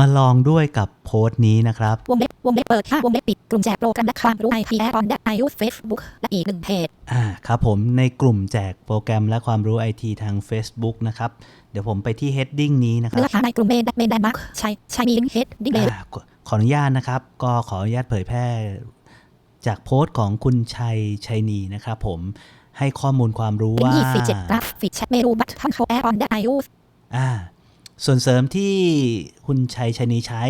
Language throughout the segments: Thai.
มาลองด้วยกับโพสต์นี้นะครับ วงเล็บวงเล็บเปิดค่าวงเล็บปิดกลุ่มแจกโปรแกรมและความรู้ไอทีแอร์ออนและไอยูเฟซบุ๊กและอีกหนึ่งเพจอ่าครับผมในกลุ่มแจกโปรแกรมและความรู้ไอทีทาง Facebook นะครับ เดี๋ยวผมไปที่ heading นี้นะครัเนื้บอหาในกลุ่มเมนและเมนแดนมาร์คใช้ใช้มีลิงก์เฮดดิ้งเลอ่าขอขออนุญาตนะครับ ก็ขออนุญาตเผยแพร่ จากโพสต์ของคุณชัยชัยนีนะครับผมให้ข้อมูลความรู้เป็นว่ายี่สี่เจ็ดกราฟิกแชทเมนูบัตทันเขาแอร์ออนและไอยูอ่า ส่วนเสริมที่คุณชัยชัยนีใช้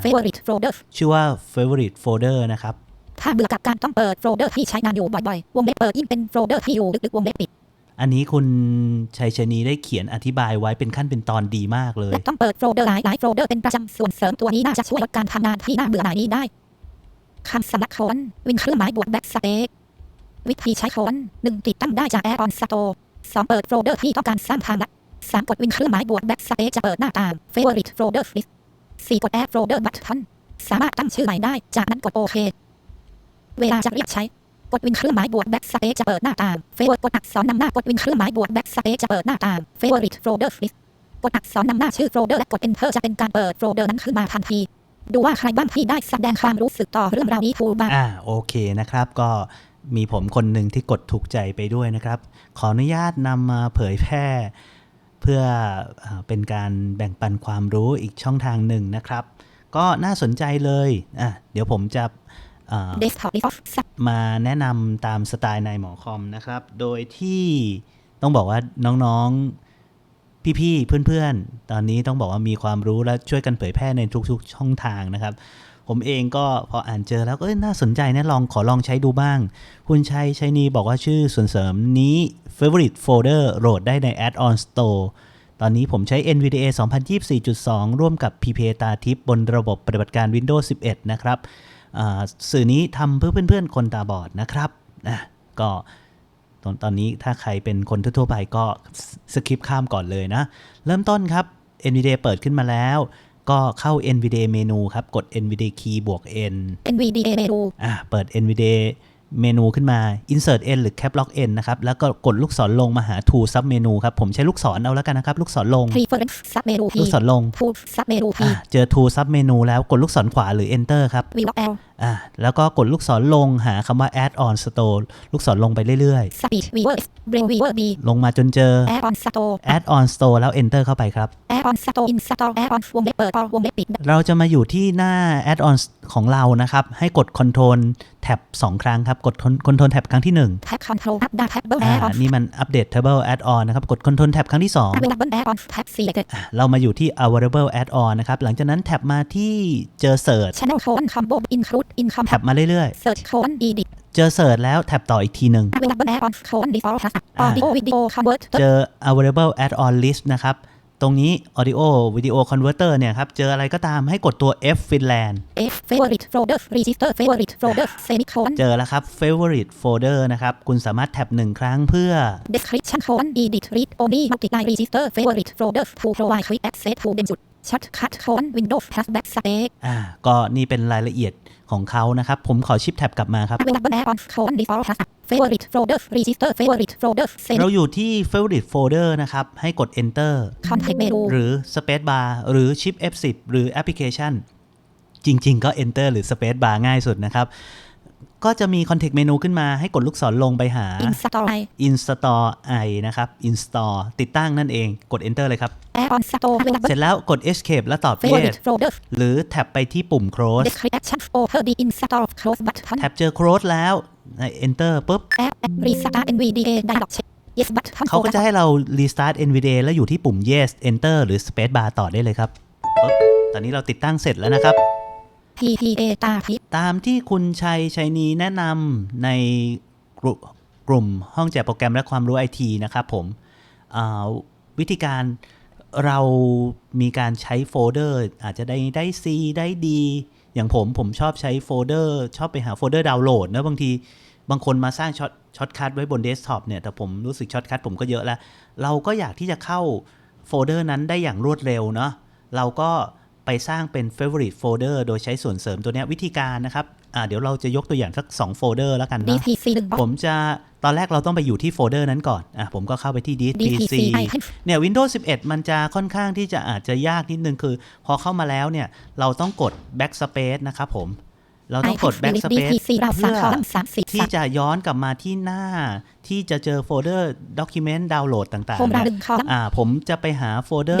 เฟเวอริตโฟลเดอร์ชื่อว่า favorite folder นะครับ ถ้าเบื่อกับการต้องเปิดโฟลเดอร์ที่ใช้งานอยู่บ่อยๆ วงเล็บเปิดยิ่งเป็นโฟลเดอร์ที่อยู่ลึกๆวงเล็บปิด อันนี้คุณชัยชนีได้เขียนอธิบายไว้เป็นขั้นเป็นตอนดีมากเลย และต้องเปิดโฟลเดอร์หลายๆโฟลเดอร์เป็นประจำส่วนเสริมตัวนี้น่าจะช่วยลดการทำงานที่น่าเบื่อหน่ายนี้ได้คำสลักโคนวินเครื่องหมายบวกแบ็กสเต็กวิธีใช้โคนหนึ่งติดตั้งได้จากแอร์ออนสโตร์สองเปิดโฟลเดอร์ที่ต้องการสร้างทางลัด สามกดวินเครื่องหมายบวกแบ็กสเต็กจะเปิดหน้าต่าง favorite folder list สี่กด add folder button สามารถตั้งชื่อใหม่ได้ จากนั้นกดโอเค เวลาจะเรียกใช้ กดวินเครื่องหมายบวกแบ็กสเปซจะเปิดหน้าต่าง favorite กดอักษรนำหน้ากดวินเครื่องหมายบวกแบ็กสเปซจะเปิดหน้าต่าง favorite folder list กดอักษรนำหน้าชื่อโฟลเดอร์และกด enter จะเป็นการเปิดโฟลเดอร์นั้นขึ้นมาทันที ดูว่าใครบ้างที่ได้แสดงความรู้สึกต่อเรื่องราวนี้ถูกบ้างอ่าโอเคนะครับ ก็มีผมคนหนึ่งที่กดถูกใจไปด้วยนะครับ ขออนุญาตนำมาเผยแพร่ พื่ออาเป็นการแบ่งปันความรู้อีกช่องทางหนึ่งนะครับ ก็น่าสนใจเลยอะเดี๋ยวผมจะอ่า desktop default มาแนะนำตามสไตล์นายหมอคอมนะครับ โดยที่ต้องบอกว่าน้องๆ พี่ๆ เพื่อนๆ ตอนนี้ต้องบอกว่ามีความรู้และช่วยกันเผยแพร่ในทุกๆ ช่องทางนะครับ ผมเองก็พออ่านเจอแล้วก็น่าสนใจนะลองขอลองใช้ดูบ้าง คุณชัยชัยนีบอกว่าชื่อส่วนเสริมนี้ favorite folder โหลดได้ใน add-on store ตอนนี้ผมใช้ NVDA 2024.2 ร่วมกับ PPA ตาทิพย์บนระบบปฏิบัติการ Windows 11 นะครับสื่อนี้ทำเพื่อเพื่อนๆ คนตาบอดนะครับนะก็ตอนตอนนี้ถ้าใครเป็นคนทั่วๆไปก็สคิปข้ามก่อนเลยนะ เริ่มต้นครับ NVDA เปิดขึ้นมาแล้ว ก็เข้า NVDA เมนูครับ กด NVDA key บวก N NVDA เมนูอะเปิด NVDA เมนูขึ้นมา Insert N หรือ Cap Lock N นะครับ แล้วก็กดลูกศรลงมาหา To Sub เมนูครับ ผมใช้ลูกศรเอาแล้วกันนะครับ ลูกศรลง preference sub เมนู P ลูกศรลง full sub เมนู P อะเจอ To Sub เมนูแล้วกดลูกศรขวาหรือ Enter ครับ vlog L อะแล้วก็กดลูกศรลงหาคำว่า Add on Store ลูกศรลงไปเรื่อย speed viewer brain viewer B ๆลงมาจนเจอ air on store Add on Store แล้ว Enter เข้าไปครับ air on store install air on วงเล็บเปิดพอวงเล็บปิด เราจะมาอยู่ที่หน้า Add-on ของเรานะครับ ให้กด Control Tab 2ครั้งครับ กด Control Tab ครั้งที่1 tab control up down tab อ่า air on นี่มัน Update Table Add-on นะครับ กด Control Tab ครั้งที่2 available air on tab selected อะเรามาอยู่ที่ Available Add-on นะครับ หลังจากนั้นแท็บมาที่เจอ Search channel colon combo include income แท็บมาเรื่อย search colon edit ๆเจอ Search แล้วแท็บต่ออีกทีหนึ่ง available air on colon default plus อ่า audio video convert เจอ Available Add-on List นะครับ ตรงนี้ Audio Video Converter เนี่ยครับ เจออะไรก็ตามให้กดตัว F Finland F favorite folder register favorite folder semicolon เจอแล้วครับ Favorite Folder นะครับ คุณสามารถแท็บหนึ่งครั้งเพื่อ description colon edit read only multiply register favorite folder to provide quick access to เป็นจุด shortcut colon windows plus backspace อ่าก็นี่เป็นรายละเอียดของเขานะครับ ผมขอชิปแท็บกลับมาครับ available air on colon default plus favorite folder register favorite folder เรา semi อยู่ที่ favorite folder นะครับ ให้กด enter contact menu หรือ space bar หรือ shift F10 หรือ application จริง ๆ ก็ enter หรือ space bar ง่ายสุดนะครับ ก็จะมี context menu ขึ้นมาให้กดลูกศรลงไปหา install I install i นะครับ install ติดตั้งนั่นเองกด enter เลยครับ air on store เสร็ available จแล้วกด escape แล้วตอบ yes favorite folder หรือแท็บไปที่ปุ่ม close description over the install close button แท็บเจอ close แล้ว enter ปุ๊บ air restart NVDA dialog check yes button เขาก็จะให้เรา restart NVDA แล้วอยู่ที่ปุ่ม yes enter หรือ space bar ต่อได้เลยครับปึ๊บตอนนี้เราติดตั้งเสร็จแล้วนะครับ PPA ตาทิตามที่คุณชัยชัยนีแนะนำในกลุ่มกลุ่มห้องแจกโปรแกรมและความรู้ไอทีนะครับผมวิธีการเรามีการใช้โฟลเดอร์ อาจจะได้ได้ C ได้ D อย่างผมผมชอบใช้โฟลเดอร์ ชอบไปหาโฟลเดอร์ดาวน์โหลดนะบางทีบางคนมาสร้างช็อตช็อตคัทไว้บนเดสก์ท็อปเนี่ย แต่ผมรู้สึกช็อตคัทผมก็เยอะแล้ว เราก็อยากที่จะเข้าโฟลเดอร์นั้นได้อย่างรวดเร็วเนาะเราก็ ไปสร้างเป็น favorite folder โดยใช้ส่วนเสริมตัวเนี้ยวิธีการนะครับอ่าเดี๋ยวเราจะยกตัวอย่างสัก 2 โฟลเดอร์แล้วกันเนาะ DPC 1 box ผมจะตอนแรกเราต้องไปอยู่ที่โฟลเดอร์นั้นก่อนอะผมก็เข้าไปที่ disk DPC PC เนี่ย Windows 11 มันจะค่อนข้างที่จะอาจจะยากนิดนึงคือ พอเข้ามาแล้วเนี่ย เราต้องกด backspace นะครับผม เราต้องกด backspace DPC เราสามคอลัมน์สามสิบที่จะย้อนกลับมาที่หน้าที่จะเจอโฟลเดอร์ document ดาวน์โหลดต่างโฮมๆเราเนี่ยหนึ่งคอลัมน์อ่าผมจะไปหาโฟลเดอร์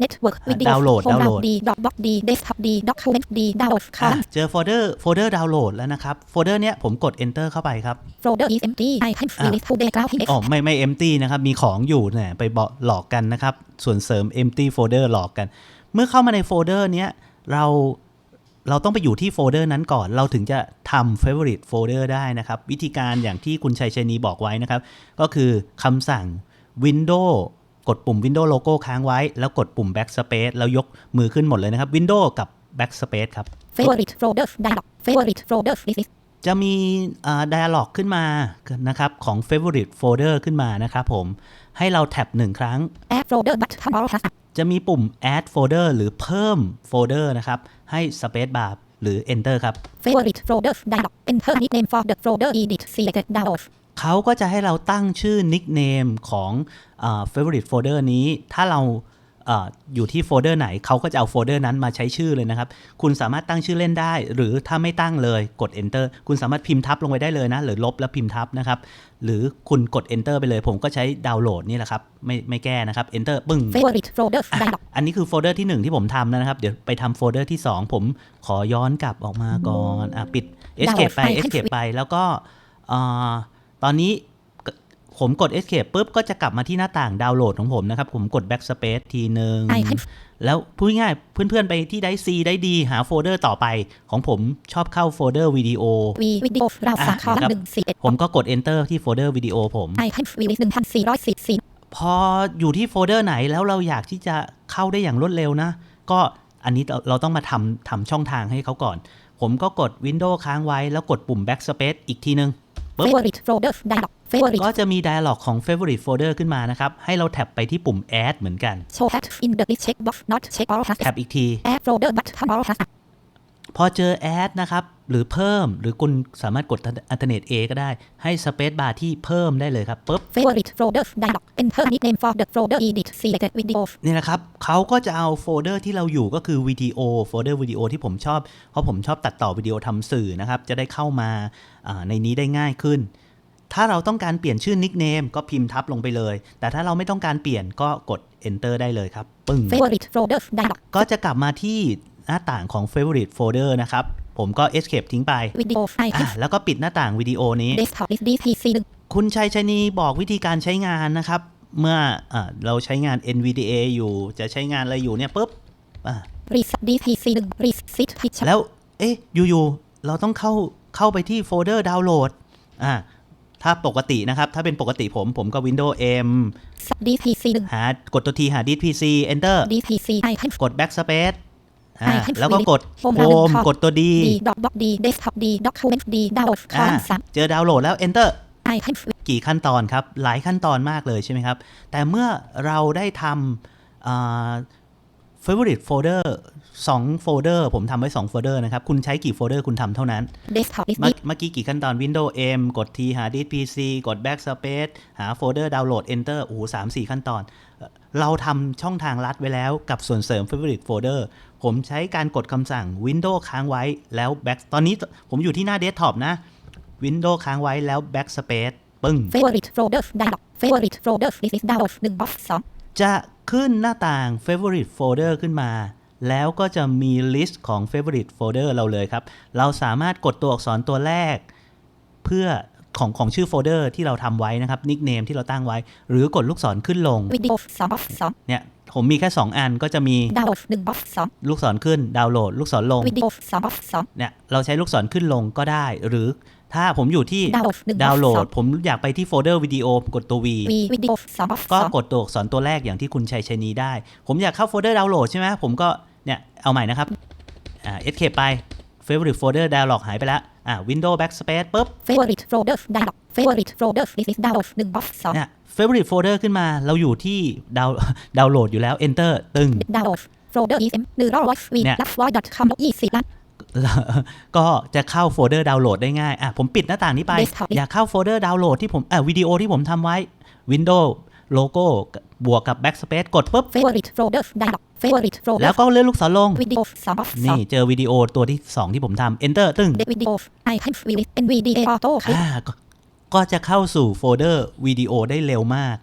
เดสวิดีโอเราเน็ตเวิร์กวิดีโอดาวน์โหลดโฮมดาวน์โหลเราดดีดอกบ็อกดีเดสก์ท็อปดีด็อกคูเมนต์ดีดาวน์โหลดคอลัมน์เจอโฟลเดอร์โฟลเดอร์ดาวน์โหลดแล้วนะครับ โฟลเดอร์เนี้ยผมกด enter เข้าไปครับโฟลเดอร์ is empty I can fill it today กราฟอ๋อไม่ไม่ empty นะครับ มีของอยู่เนี่ยไปบอกหลอกกันนะครับ ส่วนเสริม empty folder หลอกกัน เมื่อเข้ามาในโฟลเดอร์เนี้ยเราเราต้องไปอยู่ที่โฟลเดอร์นั้นก่อน เราถึงจะทำ favorite folder ได้นะครับ วิธีการอย่างที่คุณชัยชนีบอกไว้นะครับ ก็คือคำสั่ง window กดปุ่ม window logo ค้างไว้ แล้วกดปุ่ม backspace แล้วยกมือขึ้นหมดเลยนะครับ window กับ backspace ครับ favorite folder dialog favorite folder this is จะมีอ่า dialog ขึ้นมานะครับของ favorite folder ขึ้นมานะครับผม ให้เราแท็บหนึ่งครั้ง add folder button all has จะมีปุ่ม add folder หรือเพิ่มโฟลเดอร์นะครับ ให้ space bar หรือ enter ครับ favorite folder dialog enter nickname for the folder edit selected download เขาก็จะให้เราตั้งชื่อ nickname ของอา favorite folder นี้ ถ้าเราอาอยู่ที่โฟลเดอร์ไหนเขาก็จะเอาโฟลเดอร์นั้นมาใช้ชื่อเลยนะครับ คุณสามารถตั้งชื่อเล่นได้ หรือถ้าไม่ตั้งเลยกด enter คุณสามารถพิมพ์ทับลงไปได้เลยนะ หรือลบแล้วพิมพ์ทับนะครับ หรือคุณกด enter ไปเลย ผมก็ใช้ดาวน์โหลดนี่แหละครับ ไม่ไม่แก้นะครับ enter ปึ้ง favorite folder อะ dialog อันนี้คือโฟลเดอร์ที่ 1 ที่ผมทำนะครับ เดี๋ยวไปทำโฟลเดอร์ที่ 2 ผมขอย้อนกลับออกมาก่อนอะปิด escape ไป Download file escape ไปแล้วก็อ่า ตอนนี้ก็ผมกด escape ปุ๊บก็จะกลับมาที่หน้าต่างดาวน์โหลดของผมนะครับ ผมกด backspace ทีหนึ่ง I can แล้วพูดง่ายๆเพื่อนๆไปที่ได้ C ได้ D หาโฟลเดอร์ต่อไป ของผมชอบเข้าโฟลเดอร์วิดีโอ v วิดีโอเราสามคอลัมอะน์หนึ่งสี่เอ็ดผมก็กด enter ที่โฟลเดอร์วิดีโอผม I can fill it หนึ่งพันสี่ร้อยสิบสี่พออยู่ที่โฟลเดอร์ไหนแล้วเราอยากที่จะเข้าได้อย่างรวดเร็วนะ ก็อันนี้เราเราต้องมาทำทำช่องทางให้เขาก่อน ผมก็กด Windows ค้างไว้แล้วกดปุ่ม Backspace อีกทีนึง ปึ๊บ favorite folder dialog favorite ก็จะมี dialog ของ favorite folder ขึ้นมานะครับ ให้เราแท็บไปที่ปุ่ม add เหมือนกัน show hat in the list checkbox not check all has แท็บอีกที add folder button all has พอเจอ add นะครับ หรือเพิ่มหรือคุณสามารถกด alternate A ก็ได้ให้ space bar ที่เพิ่มได้เลยครับปุ๊บ favorite folder dialog enter nickname for the folder edit selected video นี่นะครับเขาก็จะเอาโฟลเดอร์ที่เราอยู่ก็คือวิดีโอโฟลเดอร์วิดีโอที่ผมชอบ เพราะผมชอบตัดต่อวิดีโอทำสื่อนะครับ จะได้เข้ามาอ่าในนี้ได้ง่ายขึ้น ถ้าเราต้องการเปลี่ยนชื่อนิกเนมก็พิมพ์ทับลงไปเลย แต่ถ้าเราไม่ต้องการเปลี่ยนก็กด enter ได้เลยครับ ปึ้ง favorite folder dialog ก็จะกลับมาที่ หน้าต่างของ favorite folder นะครับ ผมก็ escape ทิ้งไป video I อะ can แล้วก็ปิดหน้าต่างวิดีโอนี้ desktop list DPC หนึ่งคุณชัยชนีบอกวิธีการใช้งานนะครับ เมื่ออาเราใช้งาน NVDA อยู่จะใช้งานอะไรอยู่เนี่ยปุ๊บอะ reset DPC หนึ่ง reset picture แล้ว เอ๊ะอยู่ๆเราต้องเข้าเข้าไปที่โฟลเดอร์ดาวน์โหลดอ่าถ้าปกตินะครับ ถ้าเป็นปกติผมผมก็ Windows M DPC หนึ่งหากดตัวทีหา disk PC Enter DPC I can กด Backspace อ่า I can แล้วก็กด Home Home แล้วกดตัว D D dot box D desktop D document D download คออ่าลัมน์สามเจอดาวน์โหลดแล้ว Enter I can กี่ขั้นตอนครับ หลายขั้นตอนมากเลยใช่ไหมครับ แต่เมื่อเราได้ทำอ่า favorite folder 2โฟลเดอร์ผมทำไว้2โฟลเดอร์นะครับ คุณใช้กี่โฟลเดอร์คุณทำเท่านั้น desktop list เมื่อเมื่อกี้กี่ขั้นตอน Windows M กด T หา disk PC กด backspace หาโฟลเดอร์ดาวน์โหลด Enter โอ้โหสามสี่ขั้นตอนเอ่อเราทำช่องทางลัดไว้แล้วกับส่วนเสริม favorite folder ผมใช้การกดคำสั่ง Windows ค้างไว้แล้ว back ตอนนี้ผมอยู่ที่หน้า desktop นะ Windows ค้างไว้แล้ว backspace ปึ้ง favorite folder dialog favorite folder this is download หนึ่ง box สอง จะขึ้นหน้าต่าง favorite folder ขึ้นมา แล้วก็จะมี list ของ favorite folder เราเลยครับ เราสามารถกดตัวอักษรตัวแรก เพื่อของของชื่อโฟลเดอร์ที่เราทำไว้นะครับ nickname ที่เราตั้งไว้ หรือกดลูกศรขึ้นลงวิดีโอสอง box สองเนี่ยผมมีแค่ 2 อันก็จะมีดาวน์โหลดหนึ่ง box สองลูกศรขึ้นดาวน์โหลด ลูกศรลงวิดีโอสอง box สองเนี่ยเราใช้ลูกศรขึ้นลงก็ได้ หรือ ถ้าผมอยู่ที่ดาวน์โหลดหนึ่งดาวน์โหล box สอดงผมอยากไปที่โฟลเดอร์วิดีโอกดตัว V วีวิดีโอสอง box ก็สองกดตัวอักษรตัวแรกอย่างที่คุณชัยชนีได้ ผมอยากเข้าโฟลเดอร์ดาวน์โหลดใช่ไหมผมก็เนี่ย เอาใหม่นะครับอ่า escape ไป favorite folder dialog หายไปแล้วอ่า window backspace ปุ๊บ favorite folder dialog favorite folder this is ดาวน์โหลดหนึ่ง box สองเนี่ย favorite folder ขึ้นมาเราอยู่ที่ดาวดาวน์โหลดอยู่แล้ว enter ตึงดาวน์โหลด folder is m หนึ่งร้อยวีเนี่ยลักวอย .com ยี่สิบล้าน ก็จะเข้าโฟลเดอร์ดาวน์โหลดได้ง่ายอะผมปิดหน้าต่างนี้ไป Desktop อยากเข้าโฟลเดอร์ดาวน์โหลดที่ผมอะวิดีโอที่ผมทำไว้ Windows โลโก้บวกกับ Backspace กดปุ๊บ favorite folders dialog favorite แล้ folder วก็เลื่อนลูกศรลง video 2 of นี่เจอวิดีโอตัวที่ 2 ที่ผมทำ Enter ตึ้ง2 video items with NVDA auto clip อ่าก็ก็จะเข้าสู่โฟลเดอร์วิดีโอได้เร็วมาก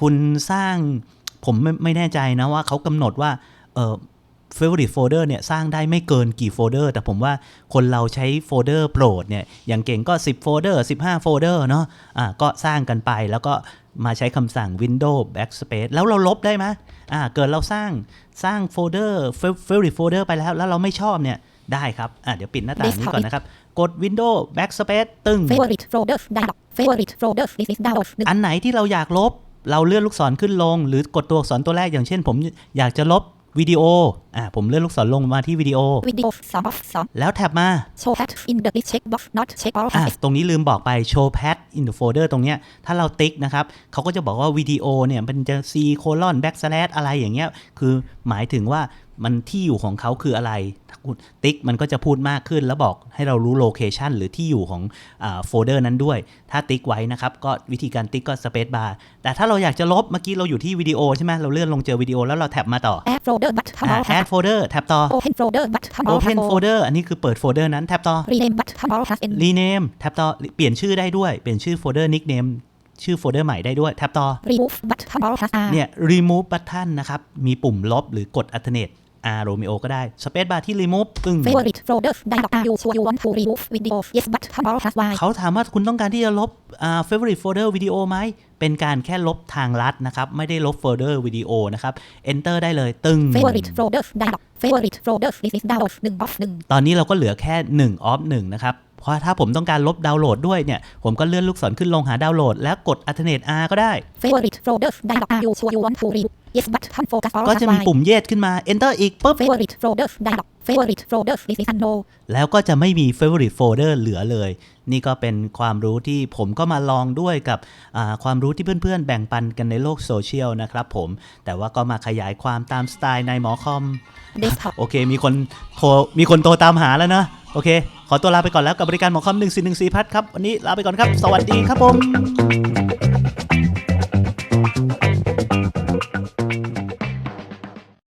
คุณสร้างผมไม่ไม่แน่ใจนะว่าเขากำหนดว่าเออ favorite folder เนี่ยสร้างได้ไม่เกินกี่โฟลเดอร์ แต่ผมว่าคนเราใช้โฟลเดอร์โปรดเนี่ยอย่างเก่งก็ 10โฟลเดอร์15โฟลเดอร์เนาะอ่าก็สร้างกันไปแล้วก็มาใช้คำสั่ง Windows Backspace แล้วเราลบได้ไหมอ่าเกิดเราสร้างสร้างโฟลเดอร์ favorite folder ไปแล้ว แล้วเราไม่ชอบเนี่ยได้ครับอ่าเดี๋ยวปิดหน้าต่างนี้ก่อนนะครับ กด Windows Backspace ตึ้ง favorite folders dialog favorite folders this is download 1อันไหนที่เราอยากลบเราเลื่อนลูกศรขึ้นลง หรือกดตัวอักษรตัวแรกอย่างเช่นผมอยากจะลบวิดีโออ่าผมเลื่อนลูกศรลงมาที่วิดีโอ video 2 of 2แล้วแท็บมา show hat in the list check box not check all อะ has ตรงนี้ลืมบอกไป show pad in the folder ตรงเนี้ยถ้าเราติ๊กนะครับเขาก็จะบอกว่าวิดีโอเนี่ยมันจะ c colon backslash อะไรอย่างเงี้ยคือหมายถึงว่ามันที่อยู่ของเขาคืออะไรถ้าคุณติ๊กมันก็จะพูดมากขึ้นแล้วบอกให้เรารู้โลเคชันหรือที่อยู่ของโฟลเดอร์นั้นด้วย ถ้าติ๊กไว้นะครับ ก็วิธีการติ๊กก็ space bar แต่ถ้าเราอยากจะลบเมื่อกี้เราอยู่ที่วิดีโอใช่ไหมเราเลื่อนลงเจอวิดีโอแล้วเราแท็บมาต่อ add folder button อะ all has add folder แท็บต่อ open folder button all open has folder อันนี้คือเปิดโฟลเดอร์นั้นแท็บต่อ rename button all has n rename แท็บต่อเปลี่ยนชื่อได้ด้วย เปลี่ยนชื่อโฟลเดอร์ nickname ชื่อโฟลเดอร์ใหม่ได้ด้วยแท็บต่อ remove button all has r เนี่ย remove button นะครับ มีปุ่มลบหรือกด alternate R Romeo ก็ได้ space bar ที่ remove ปึ้ง favorite folders dialog are you sure you want to remove videos yes button all has y เขาถามว่าคุณต้องการที่จะลบอ่า favorite folder วิดีโอไหม เป็นการแค่ลบทางลัดนะครับ ไม่ได้ลบโฟลเดอร์วิดีโอนะครับ enter ได้เลยตึง favorite folders dialog favorite folders this is download 1 of 1ตอนนี้เราก็เหลือแค่ 1 off 1นะครับเพราะถ้าผมต้องการลบดาวน์โหลดด้วยเนี่ย ผมก็เลื่อนลูกศรขึ้นลงหาดาวน์โหลด แล้วกด alternate R ก็ได้ favorite folders dialog are you sure you want to remove yes button focus all ก็ has จะมี y ปุ่มเยดขึ้นมา enter อีกปุ๊บ favorite folders dialog favorite folders this is no แล้วก็จะไม่มี favorite folder เหลือเลย นี่ก็เป็นความรู้ที่ผมก็มาลองด้วยกับอ่าความรู้ที่เพื่อนๆ แบ่งปันกันในโลกโซเชียลนะครับผม แต่ว่าก็มาขยายความตามสไตล์ในหมอคอม desktop โอเค มีคนโทรมีคนโทรตามหาแล้วนะ โอเค ขอตัวลาไปก่อนแล้วกับบริการหมอคอม1414พัทครับ วันนี้ลาไปก่อนครับ สวัสดีครับผม